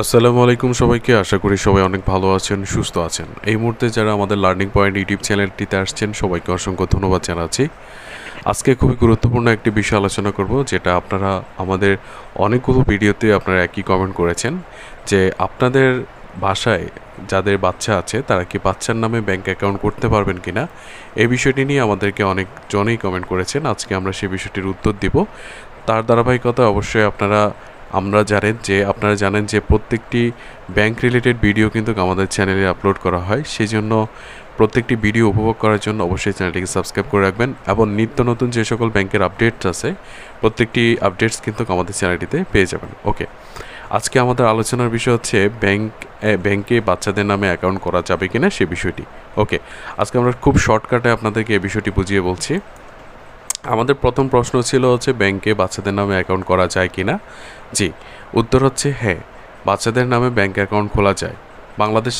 আসসালামু আলাইকুম সবাইকে। আশা করি সবাই অনেক ভালো আছেন, সুস্থ আছেন। এই মুহূর্তে যারা আমাদের লার্নিং পয়েন্ট ইউটিউব চ্যানেলটিতে আসছেন, সবাইকে অসংখ্য ধন্যবাদ জানাচ্ছি। আজকে খুবই গুরুত্বপূর্ণ একটি বিষয় আলোচনা করব, যেটা আপনারা আমাদের অনেকগুলো ভিডিওতে আপনারা একই কমেন্ট করেছেন, যে আপনাদের বাসায় যাদের বাচ্চা আছে, তারা কি বাচ্চার নামে ব্যাংক অ্যাকাউন্ট করতে পারবেন কিনা? এই বিষয়টি নিয়ে আমাদেরকে অনেকজনেই কমেন্ট করেছেন। আজকে আমরা সেই বিষয়টির উত্তর দিব। তার ধারাবাহিকতা অবশ্যই আপনারা আমরা জানেন যে, আপনারা জানেন যে প্রত্যেকটি ব্যাংক রিলেটেড ভিডিও কিন্তু আমাদের চ্যানেলে আপলোড করা হয়। সেই জন্য প্রত্যেকটি ভিডিও উপভোগ করার জন্য অবশ্যই চ্যানেলটিকে সাবস্ক্রাইব করে রাখবেন এবং নিত্য নতুন যে সকল ব্যাংকের আপডেটস আছে, প্রত্যেকটি আপডেটস কিন্তু আমাদের চ্যানেলটিতে পেয়ে যাবেন। ওকে আজকে আমাদের আলোচনার বিষয় হচ্ছে ব্যাংক ব্যাংকে বাচ্চাদের নামে অ্যাকাউন্ট করা যাবে কিনা সে বিষয়টি। ওকে আজকে আমরা খুব শর্টকাটে আপনাদেরকে এই বিষয়টি বুঝিয়ে বলছি। আমাদের প্রথম প্রশ্ন ছিল হচ্ছে, ব্যাংকে বাচ্চাদের নামে অ্যাকাউন্ট করা যায় কি না জি, উত্তর হচ্ছে হ্যাঁ বাচ্চাদের নামে ব্যাংক অ্যাকাউন্ট খোলা যায়। বাংলাদেশ,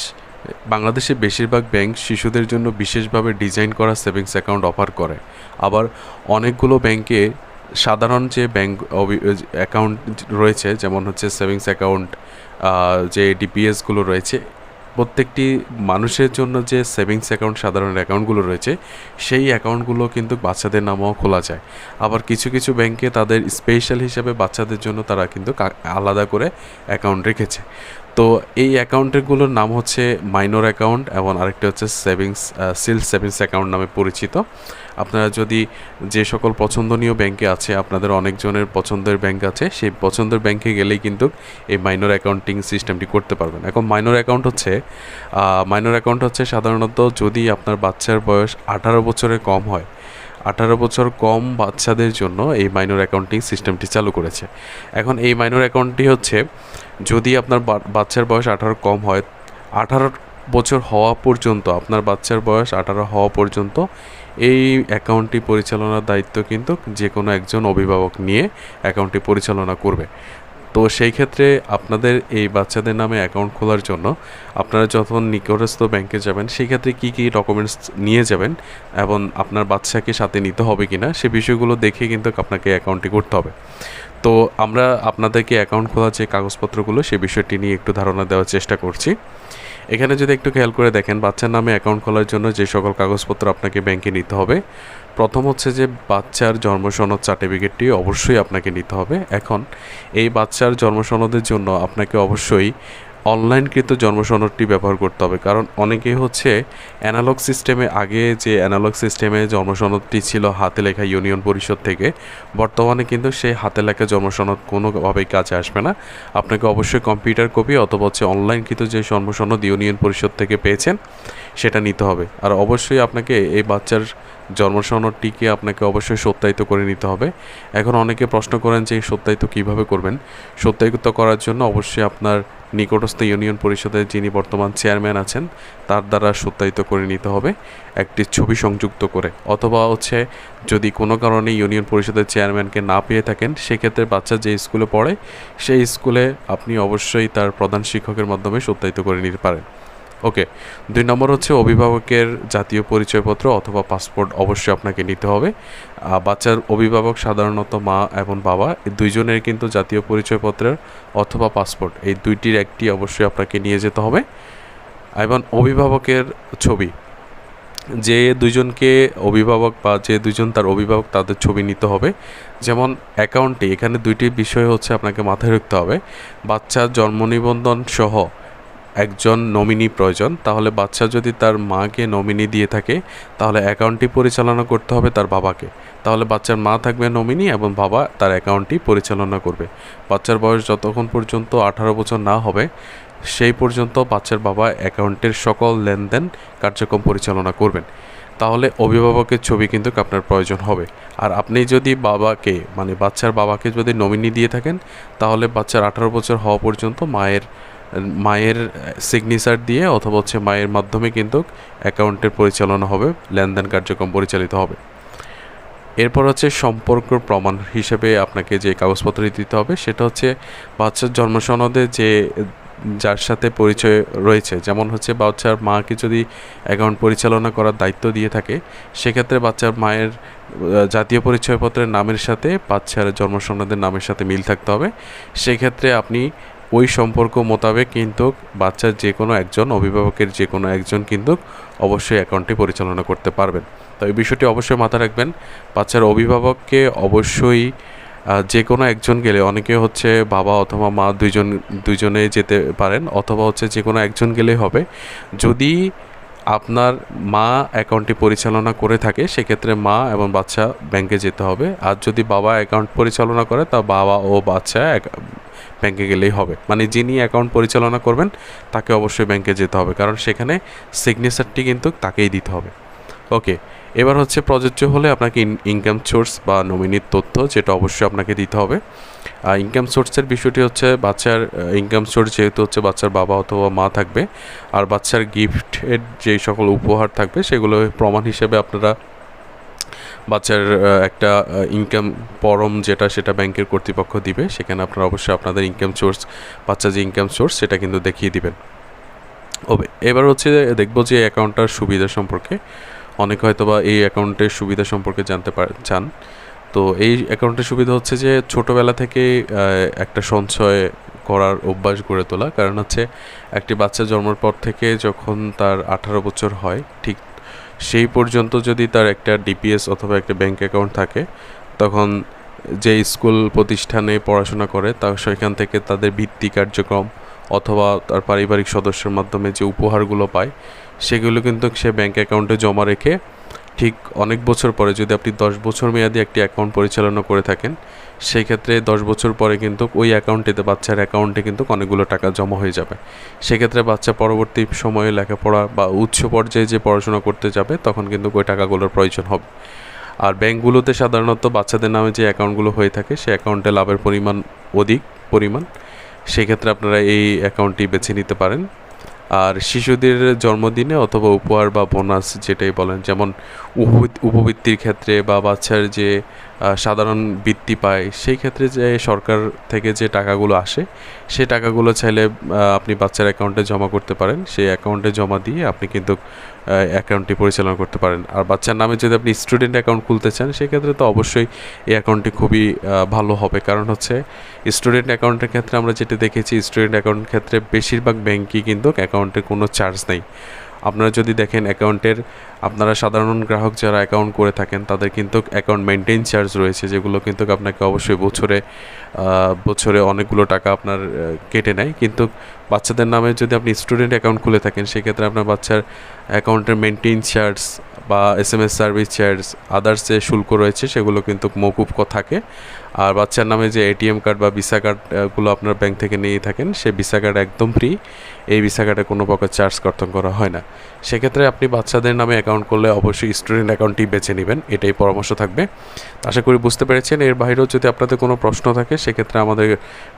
বাংলাদেশে বেশিরভাগ ব্যাংক শিশুদের জন্য বিশেষভাবে ডিজাইন করা সেভিংস অ্যাকাউন্ট অফার করে। আবার অনেকগুলো ব্যাংকে সাধারণ যে ব্যাংক অ্যাকাউন্ট রয়েছে, যেমন হচ্ছে সেভিংস অ্যাকাউন্ট যে ডিপিএসগুলো রয়েছে প্রত্যেকটি মানুষের জন্য যে সেভিংস অ্যাকাউন্ট, সাধারণ অ্যাকাউন্টগুলো রয়েছে, সেই অ্যাকাউন্টগুলো কিন্তু বাচ্চাদের নামেও খোলা যায়। আবার কিছু কিছু ব্যাংকে তাদের স্পেশাল হিসাবে বাচ্চাদের জন্য তারা কিন্তু আলাদা করে অ্যাকাউন্ট রেখেছে। তো এই অ্যাকাউন্টেরগুলোর নাম হচ্ছে মাইনর অ্যাকাউন্ট এবং আরেকটি হচ্ছে সেভিংস সিল সেভিংস অ্যাকাউন্ট নামে পরিচিত। আপনারা যদি যে সকল পছন্দনীয় ব্যাংকে আছে, আপনাদের অনেকজনের পছন্দের ব্যাংক আছে, সেই পছন্দের ব্যাংকে গেলেই কিন্তু এই মাইনর অ্যাকাউন্টিং সিস্টেমটি করতে পারবেন। এখন মাইনর অ্যাকাউন্ট হচ্ছে মাইনর অ্যাকাউন্ট হচ্ছে সাধারণত যদি আপনার বাচ্চার বয়স আঠারো বছরের কম হয় আঠারো বছর কম বাচ্চাদের জন্য এই মাইনর অ্যাকাউন্টিং সিস্টেমটি চালু করেছে। এখন এই মাইনর অ্যাকাউন্টটি হচ্ছে, যদি আপনার বাচ্চার বয়স আঠারো কম হয়, আঠারো বছর হওয়া পর্যন্ত, আপনার বাচ্চার বয়স আঠারো হওয়া পর্যন্ত, এই অ্যাকাউন্টটি পরিচালনার দায়িত্ব কিন্তু যে কোনো একজন অভিভাবক নিয়ে অ্যাকাউন্টটি পরিচালনা করবে। তো সেই ক্ষেত্রে আপনাদের এই বাচ্চাদের নামে অ্যাকাউন্ট খোলার জন্য আপনারা যখন নিকটস্থ ব্যাংকে যাবেন, সেই ক্ষেত্রে কী কী ডকুমেন্টস নিয়ে যাবেন এবং আপনার বাচ্চাকে সাথে নিতে হবে কি না সে বিষয়গুলো দেখে কিন্তু আপনাকে অ্যাকাউন্টটি করতে হবে। তো আমরা আপনাদেরকে অ্যাকাউন্ট খোলার যে কাগজপত্রগুলো, সে বিষয়টি নিয়ে একটু ধারণা দেওয়ার চেষ্টা করছি। এখানে যদি একটু খেয়াল করে দেখেন, বাচ্চার নামে অ্যাকাউন্ট খোলার জন্য যে সকল কাগজপত্র আপনাকে ব্যাংকে নিতে হবে, প্রথম হচ্ছে যে বাচ্চার জন্মসনদ সার্টিফিকেটটি অবশ্যই আপনাকে নিতে হবে। এখন, এই বাচ্চার জন্মসনদের জন্য আপনাকে অবশ্যই অনলাইনকৃত জন্ম সনদটি ব্যবহার করতে হবে। কারণ অনেকেই হচ্ছে অ্যানালগ সিস্টেমে আগে যে অ্যানালগ সিস্টেমে জন্ম সনদটি ছিল হাতে লেখা ইউনিয়ন পরিষদ থেকে, বর্তমানে কিন্তু সেই হাতে লেখা জন্ম সনদ কোনোভাবেই কাজে আসবে না। আপনাকে অবশ্যই কম্পিউটার কপি অথবা হচ্ছে অনলাইনকৃত যে জন্ম সনদ ইউনিয়ন পরিষদ থেকে পেয়েছেন সেটা নিতে হবে। আর অবশ্যই আপনাকে এই বাচ্চার জন্ম আপনাকে অবশ্যই সত্যায়িত করে নিতে হবে। এখন অনেকে প্রশ্ন করেন যে এই সত্যায়িত কীভাবে করবেন? সত্যায়িত করার জন্য অবশ্যই আপনার নিকটস্থ ইউনিয়ন পরিষদের যিনি বর্তমান চেয়ারম্যান আছেন, তার দ্বারা সত্যায়িত করে নিতে হবে একটি ছবি সংযুক্ত করে। অথবা হচ্ছে যদি কোনো কারণে ইউনিয়ন পরিষদের চেয়ারম্যানকে না পেয়ে থাকেন, সেক্ষেত্রে বাচ্চা যে স্কুলে পড়ে, সেই স্কুলে আপনি অবশ্যই তার প্রধান শিক্ষকের মাধ্যমে সত্যায়িত করে নিতে পারেন। ওকে দুই নম্বর হচ্ছে অভিভাবকের জাতীয় পরিচয়পত্র অথবা পাসপোর্ট অবশ্যই আপনাকে নিতে হবে। বাচ্চার অভিভাবক সাধারণত মা এবং বাবা এই দুইজনের কিন্তু জাতীয় পরিচয়পত্রের অথবা পাসপোর্ট, এই দুইটির একটি অবশ্যই আপনাকে নিয়ে যেতে হবে। এবং অভিভাবকের ছবি, যে দুইজনকে অভিভাবক বা যে দুইজন তার অভিভাবক তাদের ছবি নিতে হবে। যেমন অ্যাকাউন্টে এখানে দুইটি বিষয় হচ্ছে আপনাকে মাথায় রাখতে হবে। বাচ্চার জন্ম নিবন্ধন সহ একজন নমিনি প্রয়োজন, তাহলে বাচ্চা যদি তার মাকে নমিনি দিয়ে থাকে, তাহলে অ্যাকাউন্টটি পরিচালনা করতে হবে তার বাবাকে। তাহলে বাচ্চার মা থাকবে নমিনি এবং বাবা তার অ্যাকাউন্টটি পরিচালনা করবে। বাচ্চার বয়স যতক্ষণ পর্যন্ত আঠারো বছর না হবে, সেই পর্যন্ত বাচ্চার বাবা অ্যাকাউন্টের সকল লেনদেন কার্যক্রম পরিচালনা করবেন। তাহলে অভিভাবকের ছবি কিন্তু আপনার প্রয়োজন হবে। আর আপনি যদি বাবাকে মানে বাচ্চার বাবাকে যদি নমিনি দিয়ে থাকেন, তাহলে বাচ্চার আঠারো বছর হওয়া পর্যন্ত মায়ের মায়ের সিগনেচার দিয়ে অথবা হচ্ছে মায়ের মাধ্যমে কিন্তু অ্যাকাউন্টের পরিচালনা হবে, লেনদেন কার্যক্রম পরিচালিত হবে। এরপর হচ্ছে সম্পর্ক প্রমাণ হিসেবে আপনাকে যে কাগজপত্র দিতে হবে, সেটা হচ্ছে বাচ্চার জন্ম সনদে যে, যার সাথে পরিচয় রয়েছে, যেমন হচ্ছে বাচ্চার মাকে যদি অ্যাকাউন্ট পরিচালনা করার দায়িত্ব দিয়ে থাকে, সেক্ষেত্রে বাচ্চার মায়ের জাতীয় পরিচয়পত্রের নামের সাথে বাচ্চার জন্ম সনদের নামের সাথে মিল থাকতে হবে। সেক্ষেত্রে আপনি ওই সম্পর্ক মোতাবেক কিন্তু বাচ্চার যে কোনো একজন, অভিভাবকের যে কোনো একজন কিন্তু অবশ্যই অ্যাকাউন্টটি পরিচালনা করতে পারবেন। তো এই বিষয়টি অবশ্যই মাথায় রাখবেন। বাচ্চার অভিভাবককে অবশ্যই যে কোনো একজন গেলে, অনেকে হচ্ছে বাবা অথবা মা দুইজন, দুইজনে যেতে পারেন অথবা হচ্ছে যে কোনো একজন গেলে হবে। যদি আপনার মা অ্যাকাউন্টটি পরিচালনা করে থাকে, সেক্ষেত্রে মা এবং বাচ্চা ব্যাংকে যেতে হবে। আর যদি বাবা অ্যাকাউন্ট পরিচালনা করে, তা বাবা ও বাচ্চা ব্যাংকে গেলেই হবে। মানে যিনি অ্যাকাউন্ট পরিচালনা করবেন, তাকে অবশ্যই ব্যাংকে যেতে হবে। কারণ সেখানে সিগনেচারটি কিন্তু তাকেই দিতে হবে। ওকে এবার হচ্ছে প্রযোজ্য হলে আপনাকে ইনকাম সোর্স বা নমিনির তথ্য যেটা অবশ্যই আপনাকে দিতে হবে। ইনকাম সোর্সের বিষয়টি হচ্ছে বাচ্চার ইনকাম সোর্স যেহেতু হচ্ছে বাচ্চার বাবা অথবা মা থাকবে, আর বাচ্চার গিফটের যে সকল উপহার থাকবে, সেগুলো প্রমাণ হিসেবে আপনারা বাচ্চার একটা ইনকাম পরম যেটা সেটা ব্যাংকের কর্তৃপক্ষ দিবে। সেখানে আপনারা অবশ্যই আপনাদের ইনকাম সোর্স বাচ্চার যে ইনকাম সোর্স সেটা কিন্তু দেখিয়ে দিবেন। ওবে, এবার হচ্ছে দেখব যে অ্যাকাউন্টটার সুবিধা সম্পর্কে। অনেক হয়তো বা এই অ্যাকাউন্টের সুবিধা সম্পর্কে জানতে পার, চান। তো এই অ্যাকাউন্টের সুবিধা হচ্ছে যে ছোটোবেলা থেকে একটা সঞ্চয় করার অভ্যাস গড়ে তোলা। কারণ হচ্ছে একটি বাচ্চা জন্মের পর থেকে যখন তার আঠারো বছর হয়, ঠিক সেই পর্যন্ত যদি তার একটা ডিপিএস অথবা একটা ব্যাংক অ্যাকাউন্ট থাকে, তখন যে স্কুল প্রতিষ্ঠানে পড়াশোনা করে, তা সেখান থেকে তাদের ভিত্তি কার্যক্রম অথবা তার পারিবারিক সদস্যের মাধ্যমে যে উপহারগুলো পায়, সেগুলো কিন্তু সে ব্যাংক অ্যাকাউন্টে জমা রেখে ঠিক অনেক বছর পরে যদি আপনি দশ বছর মেয়াদি একটি অ্যাকাউন্ট পরিচালনা করে থাকেন, সেই ক্ষেত্রে দশ বছর পরে কিন্তু ওই অ্যাকাউন্টেতে বাচ্চার অ্যাকাউন্টে কিন্তু অনেকগুলো টাকা জমা হয়ে যাবে। সেক্ষেত্রে বাচ্চা পরবর্তী সময়ে লেখাপড়া বা উচ্চ পর্যায়ে যে পড়াশোনা করতে যাবে, তখন কিন্তু ওই টাকাগুলোর প্রয়োজন হবে। আর ব্যাংকগুলোতে সাধারণত বাচ্চাদের নামে যে অ্যাকাউন্টগুলো হয়ে থাকে, সেই অ্যাকাউন্টে লাভের পরিমাণ অধিক পরিমাণ। সেক্ষেত্রে আপনারা এই অ্যাকাউন্টটি বেছে নিতে পারেন। আর শিশুদের জন্মদিনে অথবা উপহার বা বোনাস যেটাই বলেন, যেমন উপবৃত্তির ক্ষেত্রে বা বাচ্চার যে সাধারণ বৃত্তি পায়, সেই ক্ষেত্রে যে সরকার থেকে যে টাকাগুলো আসে, সেই টাকাগুলো চাইলে আপনি বাচ্চার অ্যাকাউন্টে জমা করতে পারেন। সেই অ্যাকাউন্টে জমা দিয়ে আপনি কিন্তু অ্যাকাউন্টটি পরিচালনা করতে পারেন। আর বাচ্চার নামে যদি আপনি স্টুডেন্ট অ্যাকাউন্ট খুলতে চান সেক্ষেত্রে তো অবশ্যই এই অ্যাকাউন্টটি খুবই ভালো হবে। কারণ হচ্ছে স্টুডেন্ট অ্যাকাউন্টের ক্ষেত্রে আমরা যেটা দেখেছি স্টুডেন্ট অ্যাকাউন্ট ক্ষেত্রে বেশিরভাগ ব্যাংকই কিন্তু অ্যাকাউন্টে কোনো চার্জ নেই। আপনারা যদি দেখেন অ্যাকাউন্টের আপনারা সাধারণ গ্রাহক যারা অ্যাকাউন্ট করে থাকেন, তাদের কিন্তু অ্যাকাউন্ট মেনটেন চার্জ রয়েছে, যেগুলো কিন্তু আপনাকে অবশ্যই বছরে বছরে অনেকগুলো টাকা আপনার কেটে নেয়। কিন্তু বাচ্চাদের নামে যদি আপনি স্টুডেন্ট অ্যাকাউন্ট খুলে থাকেন, সেক্ষেত্রে আপনার বাচ্চার অ্যাকাউন্টের মেনটেন চার্জ বা S M S service charge others যে শুল্ক রয়েছে, সেগুলো কিন্তু মৌকুব থাকে। আর বাচ্চার নামে যে এটিএম কার্ড বা ভিসা কার্ডগুলো আপনার ব্যাংক থেকে নিয়ে থাকেন, সে ভিসা কার্ড একদম ফ্রি এই ভিসা কার্ডে কোনো প্রকার চার্জ কর্তন করা হয় না। সেক্ষেত্রে আপনি বাচ্চাদের নামে অ্যাকাউন্ট করলে অবশ্যই স্টুডেন্ট অ্যাকাউন্টটি বেছে নেবেন, এটাই পরামর্শ থাকবে। আশা করি বুঝতে পেরেছেন। এর বাইরেও যদি আপনাদের কোনো প্রশ্ন থাকে, সেক্ষেত্রে আমাদের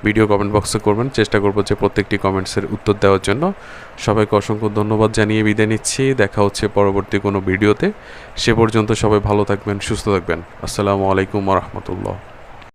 ভিডিও কমেন্ট বক্সে করবেন। চেষ্টা করব যে প্রত্যেকটি কমেন্টসের উত্তর দেওয়ার জন্য। সবাইকে অসংখ্য ধন্যবাদ জানিয়ে বিদায় নিচ্ছি। দেখা হচ্ছে পরবর্তী কোনো ভিডিওতে সে পর্যন্ত সবাই ভালো থাকবেন, সুস্থ থাকবেন। আসসালামু আলাইকুম রহমতুল্লাহ।